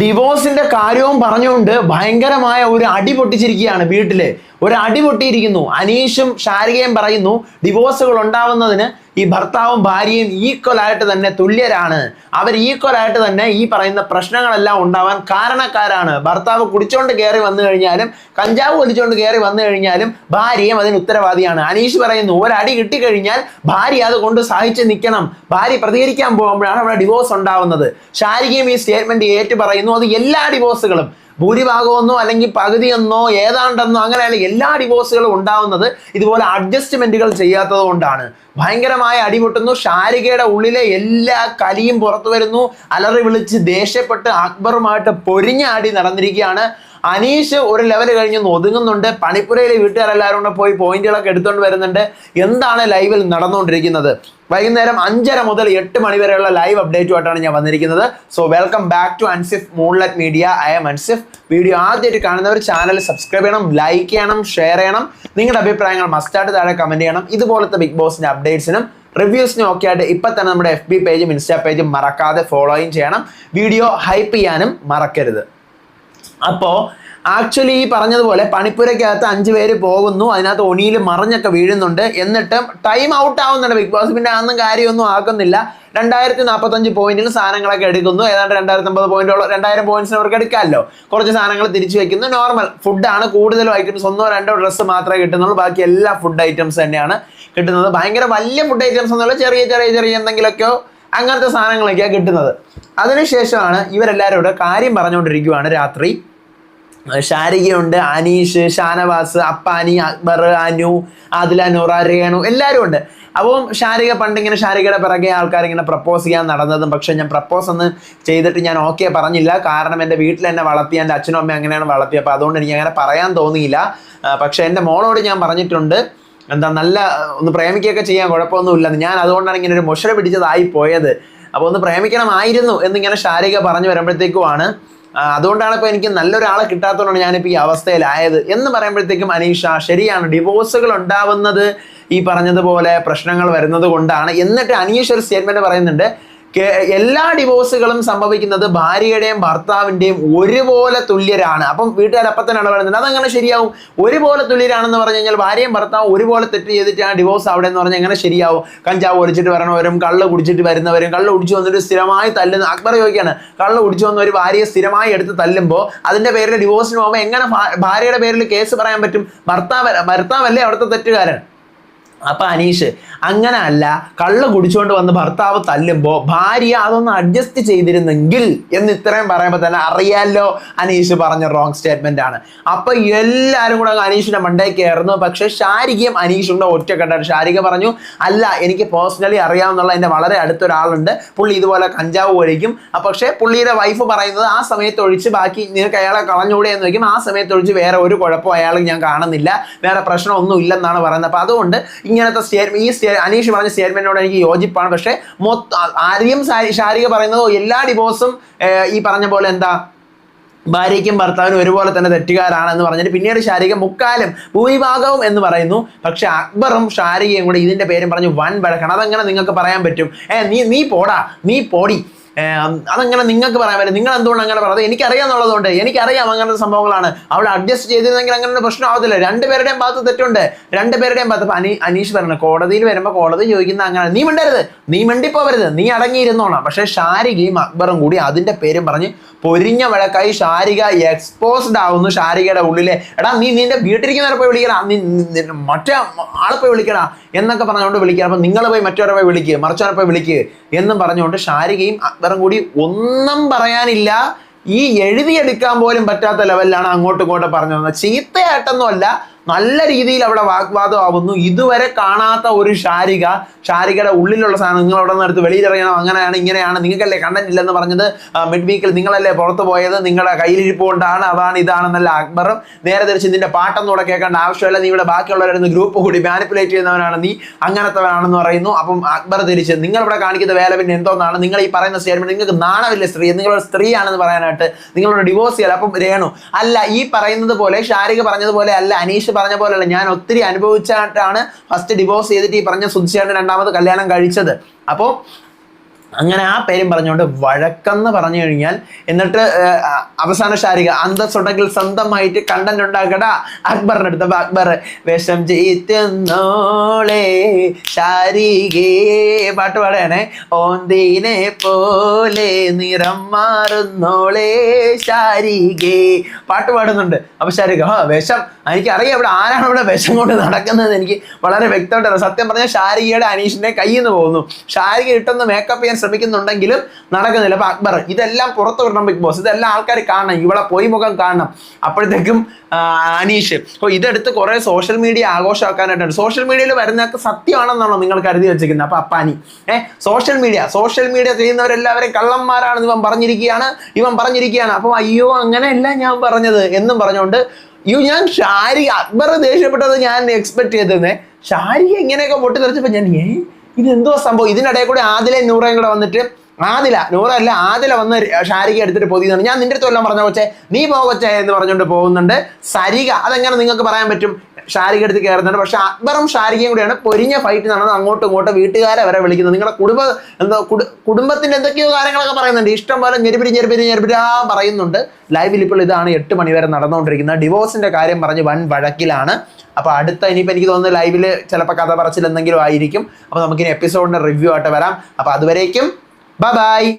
ഡിവോഴ്സിന്റെ കാര്യവും പറഞ്ഞുകൊണ്ട് ഭയങ്കരമായ ഒരു അടി പൊട്ടിച്ചിരിക്കുകയാണ് വീട്ടിൽ. ഒരു അടി പൊട്ടിയിരിക്കുന്നു. അനീഷും ഷാരികയും പറയുന്നു ഡിവോഴ്സുകൾ ഉണ്ടാവുന്നതിന് ഈ ഭർത്താവും ഭാര്യയും ഈക്വലായിട്ട് തന്നെ തുല്യരാണ്. അവർ ഈക്വലായിട്ട് തന്നെ ഈ പറയുന്ന പ്രശ്നങ്ങളെല്ലാം ഉണ്ടാവാൻ കാരണക്കാരാണ്. ഭർത്താവ് കുടിച്ചോണ്ട് കയറി വന്നു കഴിഞ്ഞാലും കഞ്ചാവ് കുടിച്ചോണ്ട് കയറി വന്നു കഴിഞ്ഞാലും ഭാര്യയും അതിന് ഉത്തരവാദിയാണ്. അനീഷ് പറയുന്നു ഒരടി കിട്ടിക്കഴിഞ്ഞാൽ ഭാര്യ അത് കൊണ്ട് സഹിച്ച് നിൽക്കണം. ഭാര്യ പ്രതികരിക്കാൻ പോകുമ്പോഴാണ് അവിടെ ഡിവോഴ്സ് ഉണ്ടാവുന്നത്. ഷാരികയും ഈ സ്റ്റേറ്റ്മെന്റ് ഏറ്റു പറയുന്നു അത് എല്ലാ ഡിവോഴ്സുകളും ഭൂരിഭാഗമൊന്നോ അല്ലെങ്കിൽ പകുതിയെന്നോ ഏതാണ്ടെന്നോ അങ്ങനെയല്ല എല്ലാ ഡിവോഴ്സുകളും ഉണ്ടാവുന്നത് ഇതുപോലെ അഡ്ജസ്റ്റ്മെന്റുകൾ ചെയ്യാത്തത് കൊണ്ടാണ് ഭയങ്കരമായ അടിപൊട്ടുന്നു ഷാരികയുടെ ഉള്ളിലെ എല്ലാ കലിയും പുറത്തു വരുന്നു. അലറി വിളിച്ച് ദേഷ്യപ്പെട്ട് അക്ബറുമായിട്ട് പൊരിഞ്ഞാടി നടന്നിരിക്കുകയാണ്. അനീഷ് ഒരു ലെവൽ കഴിഞ്ഞ് ഒതുങ്ങുന്നുണ്ട്. പണിപ്പുരയിലെ വീട്ടുകാരെല്ലാവരും കൂടെ പോയി പോയിന്റുകളൊക്കെ എടുത്തുകൊണ്ട് വരുന്നുണ്ട്. എന്താണ് ലൈവിൽ നടന്നുകൊണ്ടിരിക്കുന്നത് വൈകുന്നേരം അഞ്ചര മുതൽ എട്ട് മണി വരെയുള്ള ലൈവ് അപ്ഡേറ്റുമായിട്ടാണ് ഞാൻ വന്നിരിക്കുന്നത്. So welcome back to Ansif moonlet media I am Ansif video ആദ്യമായിട്ട് കാണുന്നവർ ചാനൽ സബ്സ്ക്രൈബ് ചെയ്യണം ലൈക്ക് ചെയ്യണം ഷെയർ ചെയ്യണം. നിങ്ങളുടെ അഭിപ്രായങ്ങൾ മസ്റ്റായിട്ട് താഴെ കമന്റ് ചെയ്യണം. ഇതുപോലത്തെ ബിഗ് ബോസിന്റെ അപ്ഡേറ്റ്സിനും റിവ്യൂസിനും ഒക്കെ ആയിട്ട് ഇപ്പം തന്നെ നമ്മുടെ എഫ് ബി പേജും ഇൻസ്റ്റാ പേജും മറക്കാതെ ഫോളോയും ചെയ്യണം. വീഡിയോ ഹൈപ്പ് ചെയ്യാനും മറക്കരുത്. അപ്പോൾ ആക്ച്വലി ഈ പറഞ്ഞതുപോലെ പണിപ്പുരയ്ക്കകത്ത് അഞ്ച് പേര് പോകുന്നു അതിനകത്ത് ഒണിയിൽ മറിഞ്ഞൊക്കെ വീഴുന്നുണ്ട്. എന്നിട്ട് ടൈം ഔട്ട് ആവുന്നുണ്ട് ബിഗ് ബോസ്. പിന്നെ അന്നും കാര്യമൊന്നും ആക്കുന്നില്ല. രണ്ടായിരത്തി നാൽപ്പത്തഞ്ച് പോയിന്റിൽ സാധനങ്ങളൊക്കെ എടുക്കുന്നു. ഏതാണ്ട് രണ്ടായിരത്തി അമ്പത് പോയിന്റോളം രണ്ടായിരം പോയിന്റ്സിന് അവർക്ക് എടുക്കാമല്ലോ. കുറച്ച് സാധനങ്ങൾ തിരിച്ചു വെക്കുന്നു. നോർമൽ ഫുഡാണ് കൂടുതലും ഐറ്റംസ് ഒന്നോ രണ്ടോ ഡ്രസ്സ് മാത്രമേ കിട്ടുന്നുള്ളൂ. ബാക്കി എല്ലാ ഫുഡ് ഐറ്റംസ് തന്നെയാണ് കിട്ടുന്നത്. ഭയങ്കര വലിയ ഫുഡ് ഐറ്റംസ് എന്നുള്ള ചെറിയ ചെറിയ ചെറിയ എന്തെങ്കിലുമൊക്കെയോ അങ്ങനത്തെ സാധനങ്ങളൊക്കെയാണ് കിട്ടുന്നത്. അതിനുശേഷമാണ് ഇവരെല്ലാവരും കൂടെ കാര്യം പറഞ്ഞുകൊണ്ടിരിക്കുവാണ് രാത്രി. ഷാരികയുണ്ട് അനീഷ് ഷാനവാസ് അപ്പാനി അക്ബർ അനു ആദില നൂറ രേണു എല്ലാവരും ഉണ്ട്. അപ്പം ഷാരിക പണ്ടിങ്ങനെ ഷാരികയുടെ പിറകെ ആൾക്കാരിങ്ങനെ പ്രപ്പോസ് ചെയ്യാൻ നടന്നതും പക്ഷെ ഞാൻ പ്രപ്പോസ് ഒന്ന് ചെയ്തിട്ട് ഞാൻ ഓക്കെ പറഞ്ഞില്ല. കാരണം എന്റെ വീട്ടിൽ എന്നെ വളർത്തി എന്റെ അച്ഛനും അമ്മയും അങ്ങനെയാണ് വളർത്തിയത് അപ്പോൾ അതുകൊണ്ട് എനിക്ക് അങ്ങനെ പറയാൻ തോന്നിയില്ല. പക്ഷേ എന്റെ മോളോട് ഞാൻ പറഞ്ഞിട്ടുണ്ട് എന്താ നല്ല ഒന്ന് പ്രേമിക്കുകയൊക്കെ ചെയ്യാൻ കുഴപ്പമൊന്നുമില്ല. ഞാൻ അതുകൊണ്ടാണ് ഇങ്ങനെ ഒരു മുഷര പിടിച്ചതായി പോയത്. അപ്പോൾ ഒന്ന് പ്രേമിക്കണമായിരുന്നു എന്നിങ്ങനെ ഷാരിക പറഞ്ഞു വരുമ്പോഴത്തേക്കുമാണ്. അതുകൊണ്ടാണ് ഇപ്പോൾ എനിക്ക് നല്ലൊരാളെ കിട്ടാത്തതുകൊണ്ടാണ് ഞാനിപ്പോൾ ഈ അവസ്ഥയിലായത് എന്ന് പറയുമ്പോഴത്തേക്കും അനീഷ ശരിയാണ് ഡിവോഴ്സുകൾ ഉണ്ടാവുന്നത് ഈ പറഞ്ഞതുപോലെ പ്രശ്നങ്ങൾ വരുന്നത് കൊണ്ടാണ്. എന്നിട്ട് അനീഷ് ഒരു സ്റ്റേറ്റ്മെന്റ് പറയുന്നുണ്ട്. എല്ലാ ഡിവോഴ്സുകളും സംഭവിക്കുന്നത് ഭാര്യയുടെയും ഭർത്താവിന്റെയും ഒരുപോലെ തുല്യരാണ്. അപ്പം വീട്ടുകാർ അപ്പം തന്നെയാണ് പറയുന്നത്. അതങ്ങനെ ശരിയാവും. ഒരുപോലെ തുല്യരാണെന്ന് പറഞ്ഞു കഴിഞ്ഞാൽ ഭാര്യയും ഭർത്താവും ഒരുപോലെ തെറ്റ് ചെയ്തിട്ടാണ് ഡിവോഴ്സ് അവിടെ എന്ന് പറഞ്ഞാൽ എങ്ങനെ ശരിയാവും. കഞ്ചാവ് ഒളിച്ചിട്ട് വരണവരും കള്ള് കുടിച്ചിട്ട് വരുന്നവരും കള്ള് കുടിച്ചു വന്നിട്ട് സ്ഥിരമായി തല്ലുന്ന അക്ബർ ചോദിക്കുകയാണ്. കള്ള് കുടിച്ചു വന്ന ഒരു ഭാര്യയെ സ്ഥിരമായി എടുത്ത് തല്ലുമ്പോൾ അതിന്റെ പേരിൽ ഡിവോഴ്സിന് പോകുമ്പോൾ എങ്ങനെ ഭാര്യയുടെ പേരിൽ കേസ് പറയാൻ പറ്റും? ഭർത്താവ് ഭർത്താവല്ലേ അവിടുത്തെ തെറ്റുകാരൻ? അപ്പൊ അനീഷ് അങ്ങനെ അല്ല കള്ള കുടിച്ചുകൊണ്ട് വന്ന് ഭർത്താവ് തല്ലുമ്പോ ഭാര്യ അതൊന്ന് അഡ്ജസ്റ്റ് ചെയ്തിരുന്നെങ്കിൽ എന്ന് ഇത്രയും പറയുമ്പോൾ തന്നെ അറിയാലോ അനീഷ് പറഞ്ഞ റോങ് സ്റ്റേറ്റ്മെന്റ് ആണ്. അപ്പൊ എല്ലാവരും കൂടെ അനീഷിന്റെ മണ്ടേ കയറുന്നു പക്ഷെ ഷാരികയും അനീഷിന്റെ കൂടെ കണ്ടാണ് ഷാരിക പറഞ്ഞു അല്ല എനിക്ക് പേഴ്സണലി അറിയാവുന്നുള്ള എന്റെ വളരെ അടുത്തൊരാളുണ്ട്. പുള്ളി ഇതുപോലെ കഞ്ചാവ് ഒഴിക്കും പക്ഷേ പുള്ളിയുടെ വൈഫ് പറയുന്നത് ആ സമയത്ത് ഒഴിച്ച് ബാക്കി നിനക്ക് അയാളെ കളഞ്ഞൂടെ എന്ന് ചോദിക്കും. ആ സമയത്ത് ഒഴിച്ച് വേറെ ഒരു കുഴപ്പം അയാൾ ഞാൻ കാണുന്നില്ല. വേറെ പ്രശ്നമൊന്നും ഇല്ലെന്നാണ് പറയുന്നത്. അപ്പോൾ അതുകൊണ്ട് ഇങ്ങനത്തെ സ്റ്റേറ്റ്മെന്റ് ഈ സ്റ്റേ അനീഷ് പറഞ്ഞ സ്റ്റേറ്റ്മെന്റിനോട് എനിക്ക് യോജിപ്പാണ്. പക്ഷേ മൊത്തം ആരെയും ശാരിക പറയുന്നത് എല്ലാ ഡിവോഴ്സും ഈ പറഞ്ഞ പോലെ എന്താ ഭാര്യയ്ക്കും ഭർത്താവിനും ഒരുപോലെ തന്നെ തെറ്റുകാരാണെന്ന് പറഞ്ഞിട്ട് പിന്നീട് ഷാരിക മുക്കാലും ഭൂരിഭാഗവും എന്ന് പറയുന്നു. പക്ഷെ അക്ബറും ഷാരികയും കൂടെ ഇതിന്റെ പേരും പറഞ്ഞ് വൻ വഴക്കാണ് അതെങ്ങനെ നിങ്ങൾക്ക് പറയാൻ പറ്റും. ഏ നീ നീ പോടാ നീ പോടി. അതെങ്ങനെ നിങ്ങൾക്ക് പറയാൻ പറ്റും നിങ്ങൾ എന്തുകൊണ്ട് അങ്ങനെ പറഞ്ഞത്? എനിക്കറിയാന്നുള്ളതുകൊണ്ട് എനിക്കറിയാം അങ്ങനത്തെ സംഭവങ്ങളാണ്. അവിടെ അഡ്ജസ്റ്റ് ചെയ്തിരുന്നെങ്കിൽ അങ്ങനെ ഒരു പ്രശ്നം ആവത്തില്ല. രണ്ടുപേരുടെയും ഭാഗത്ത് തെറ്റുണ്ട്. രണ്ടുപേരുടെയും ഭാഗത്ത്. അനി അനീഷ് പറഞ്ഞു കോടതിയിൽ വരുമ്പോൾ കോടതി ചോദിക്കുന്ന അങ്ങനെ നീ മിണ്ടരുത്. നീ മിണ്ടിപ്പോവരുത്. നീ അടങ്ങിയിരുന്നോണം പക്ഷേ ഷാരികയും അക്ബറും കൂടി അതിന്റെ പേരും പറഞ്ഞ് പൊരിഞ്ഞ വഴക്കായി ഷാരിക എക്സ്പോസ്ഡ് ആവുന്നു ഷാരികയുടെ ഉള്ളിലെ. എടാ നീ നിന്റെ വീട്ടിലിരിക്കുന്നവരെ പോയി വിളിക്കടാ. നീ മറ്റേ ആളെ പോയി വിളിക്കടാ എന്നൊക്കെ പറഞ്ഞുകൊണ്ട് വിളിക്കുക. അപ്പൊ നിങ്ങൾ പോയി മറ്റവരെ പോയി വിളിക്കുക മറിച്ചവരെ പോയി വിളിക്കുക എന്നും പറഞ്ഞുകൊണ്ട് ഷാരികയും അക്ബറും കൂടി ഒന്നും പറയാനില്ല. ഈ എഴുതിയെടുക്കാൻ പോലും പറ്റാത്ത ലെവലിലാണ് അങ്ങോട്ടും ഇങ്ങോട്ടും പറഞ്ഞു തന്നത് ചീത്തയായിട്ടൊന്നും അല്ല നല്ല രീതിയിൽ അവിടെ വാഗ്വാദം ആവുന്നു ഇതുവരെ കാണാത്ത ഒരു ഷാരിക ഷാരികയുടെ ഉള്ളിലുള്ള സാധനം നിങ്ങൾ അവിടെ നിന്ന് എടുത്ത് വെളിയിലിറങ്ങണം അങ്ങനെയാണ് ഇങ്ങനെയാണ് നിങ്ങൾക്കല്ലേ കണ്ടന്റ് ഇല്ലെന്ന് പറഞ്ഞത്? മിഡ് വീക്കിൽ നിങ്ങളല്ലേ പുറത്ത് പോയത്? നിങ്ങളുടെ കയ്യിലിരിപ്പ് കൊണ്ടാണ് അതാണ് ഇതാണെന്നല്ല അക്ബറും. നേരെ തിരിച്ച് നിന്റെ പാട്ടൊന്നും കൂടെ കേൾക്കേണ്ട ആവശ്യമില്ല നീ ഇവിടെ ബാക്കിയുള്ളവരുന്ന് ഗ്രൂപ്പ് കൂടി മാനിപ്പുലേറ്റ് ചെയ്യുന്നവനാണ് നീ അങ്ങനത്തെവനാണെന്ന് പറയുന്നു. അപ്പം അക്ബർ തിരിച്ച് നിങ്ങൾ ഇവിടെ കാണിക്കുന്ന വേല പിന്നെ എന്തോന്നാണ്? നിങ്ങൾ ഈ പറയുന്ന സ്റ്റേറ്റ്മെന്റ് നിങ്ങൾക്ക് നാണമില്ല സ്ത്രീ നിങ്ങളൊരു സ്ത്രീയാണെന്ന് പറയാനായിട്ട്. നിങ്ങളോട് ഡിവോഴ്സ് ചെയ്യാൻ അപ്പം രേണു അല്ല ഈ പറയുന്നത് പോലെ ഷാരിക പറഞ്ഞതുപോലെ അല്ല അനീഷ് പറഞ്ഞ പോലെ അല്ല ഞാൻ ഒത്തിരി അനുഭവിച്ചിട്ടാണ് ഫസ്റ്റ് ഡിവോഴ്സ് ചെയ്തിട്ട് ഈ പറഞ്ഞ സുധിച്ചേട്ടൻ രണ്ടാമത് കല്യാണം കഴിച്ചത്. അപ്പോൾ അങ്ങനെ ആ പേരും പറഞ്ഞുകൊണ്ട് വഴക്കെന്ന് പറഞ്ഞു കഴിഞ്ഞാൽ എന്നിട്ട് അവസാന ശാരിക അന്തസ്സുണ്ടെങ്കിൽ സ്വന്തമായിട്ട് കണ്ടന്റ് ഉണ്ടാക്കടാ. അക്ബറിന്റെ അടുത്തപ്പോ അക്ബർ വിഷം ചീറ്റുന്നോളെ ശാരികേ പാട്ട് പാടുകയാണേ. ഓന്തിനെ പോലെ നിറം മാറുന്നോളെ ശാരികേ പാട്ട് പാടുന്നുണ്ട്. അപ്പൊ ശാരിക ആ വിഷം. എനിക്കറിയാം ഇവിടെ ആരാണ് ഇവിടെ വിഷം കൊണ്ട് നടക്കുന്നത് എനിക്ക് വളരെ വ്യക്തമായിട്ട് സത്യം പറഞ്ഞാൽ ഷാരികയുടെ അനീഷിന്റെ കയ്യിൽ നിന്ന് പോകുന്നു. ഷാരിക ഇട്ടൊന്ന് മേക്കപ്പ് ചെയ്യാൻ ശ്രമിക്കുന്നുണ്ടെങ്കിലും നടക്കുന്നില്ല. അപ്പൊ അക്ബർ ഇതെല്ലാം പുറത്തു വരണം ബിഗ് ബോസ്. ഇതെല്ലാം ആൾക്കാർ കാണണം. ഇവളെ പോയി മുഖം കാണണം. അപ്പോഴത്തേക്കും അനീഷ്. അപ്പോൾ ഇതെടുത്ത് കുറെ സോഷ്യൽ മീഡിയ ആഘോഷമാക്കാനായിട്ടുണ്ട്. സോഷ്യൽ മീഡിയയിൽ വരുന്നതൊക്കെ സത്യമാണെന്നാണോ നിങ്ങൾ കരുതി വെച്ചിരിക്കുന്നത്? അപ്പൊ അപ്പാനി ഏഹ് സോഷ്യൽ മീഡിയ സോഷ്യൽ മീഡിയ ചെയ്യുന്നവരെല്ലാവരും കള്ളന്മാരാണെന്ന് ഇവൻ പറഞ്ഞിരിക്കുകയാണ്. ഇവൻ പറഞ്ഞിരിക്കുകയാണ്. അപ്പോൾ അയ്യോ അങ്ങനെയല്ല ഞാൻ പറഞ്ഞത് എന്നും പറഞ്ഞുകൊണ്ട് അയ്യോ ഞാൻ ഷാരി അക്ബർ ദേഷ്യപ്പെട്ടത് ഞാൻ എക്സ്പെക്ട് ചെയ്തിരുന്നേ ഷാരി എങ്ങനെയൊക്കെ പൊട്ടിത്തെറിച്ചപ്പോ ഞാൻ ഏ ഇതെന്തോ സംഭവം. ഇതിനിടയിൽ കൂടെ ആദിലെ നൂറയും കൂടെ വന്നിട്ട് ആദില നൂറല്ല ആദില വന്ന് ഷാരിക എടുത്തിട്ട് പൊതിയുന്നുണ്ട്. ഞാൻ നിന്റെ അടുത്ത് വല്ലതും പറഞ്ഞ കൊച്ചേ? നീ പോ കൊച്ചേ എന്ന് പറഞ്ഞുകൊണ്ട് പോകുന്നുണ്ട്. സരിക അതെങ്ങനെ നിങ്ങൾക്ക് പറയാൻ പറ്റും? ഷാരിക എടുത്ത് കയറുന്നുണ്ട്. പക്ഷെ അക്ബറും ഷാരികയും കൂടിയാണ് പൊരിഞ്ഞ ഫൈറ്റ് നടന്നത് അങ്ങോട്ടും ഇങ്ങോട്ടും വീട്ടുകാരെ വരെ വിളിക്കുന്നത്. നിങ്ങളുടെ കുടുംബ എന്താ കുടുംബത്തിന്റെ എന്തൊക്കെയോ കാര്യങ്ങളൊക്കെ പറയുന്നുണ്ട്. ഇഷ്ടം പോലെ ഞെരുപിരി ഞെരുപിരി ഞെരുപിരാ പറയുന്നുണ്ട്. ലൈവിൽ ഇപ്പോൾ ഇതാണ് എട്ട് മണിവരെ നടന്നുകൊണ്ടിരിക്കുന്നത്. ഡിവോഴ്സിന്റെ കാര്യം പറഞ്ഞ് വൻ വഴക്കിലാണ്. അപ്പൊ അടുത്ത ഇനിയിപ്പോൾ എനിക്ക് തോന്നുന്നു ലൈവിൽ ചിലപ്പോൾ കഥ പറച്ചിൽ എന്തെങ്കിലും ആയിരിക്കും. അപ്പൊ നമുക്കിനി എപ്പിസോഡിന്റെ റിവ്യൂ ആയിട്ട് വരാം. അപ്പൊ അതുവരേക്കും ബൈ ബൈ